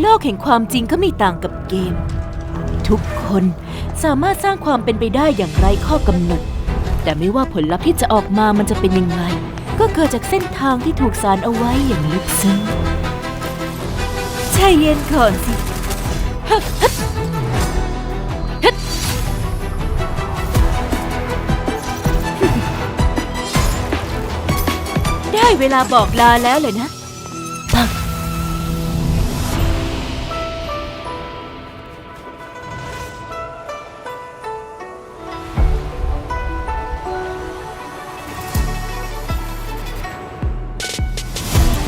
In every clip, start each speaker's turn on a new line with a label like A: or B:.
A: โลกแห่งความจริงก็ไม่ต่างกับเกม ทุกคนสามารถสร้างความเป็นไปได้อย่างไร้ข้อกำหนด แต่ไม่ว่าผลลัพธ์ที่จะออกมามันจะเป็นยังไง ก็เกิดจากเส้นทางที่ถูกสารเอาไว้อย่างลึกซึ้งใจเย็นก่อนสิได้เวลาบอกลาแล้วเลยนะ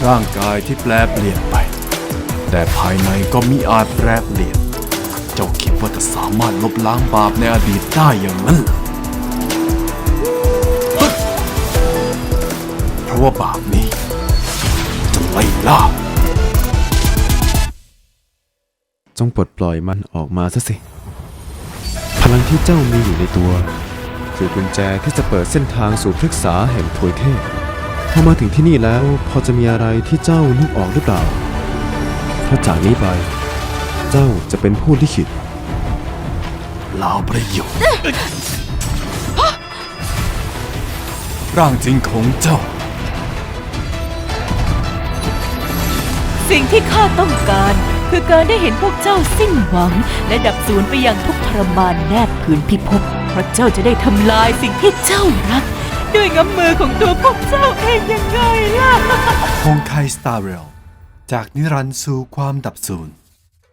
B: ร่างกายที่แปลเปลี่ยนไป แต่ภายในก็มิอาจแปรเปลี่ยน เจ้าคิดว่าจะสามารถลบล้างบาปในอดีตได้อย่างนั้นเหรอเพราะว่าบาปนี้จะไล่ล่า
C: จงปลดปล่อยมันออกมาซะสิ พลังที่เจ้ามีอยู่ในตัว คือกุญแจที่จะเปิดเส้นทางสู่พฤกษาแห่งถวยเทพ พอมาถึงที่นี่แล้วพอจะมีอะไรที่เจ้านึกออกหรือเปล่าเพราะจากนี้ไป เจ้าจะเป็นผู้ลิขิต
B: ลาวประโยชน์ร่างจริงของเจ้า
A: สิ่งที่ข้าต้องการ คือการได้เห็นพวกเจ้าสิ้นหวัง และดับสูญไปอย่างทุกข์ทรมานแนบผืนพิภพเพราะเจ้าจะได้ทำลายสิ่งที่เจ้ารัก ด้วยงำมือของตัวพวกเจ้าเองยังไงล่ะ
B: คงไคสตาร์เรลจากนิรันดร์สู่ความดับสูญ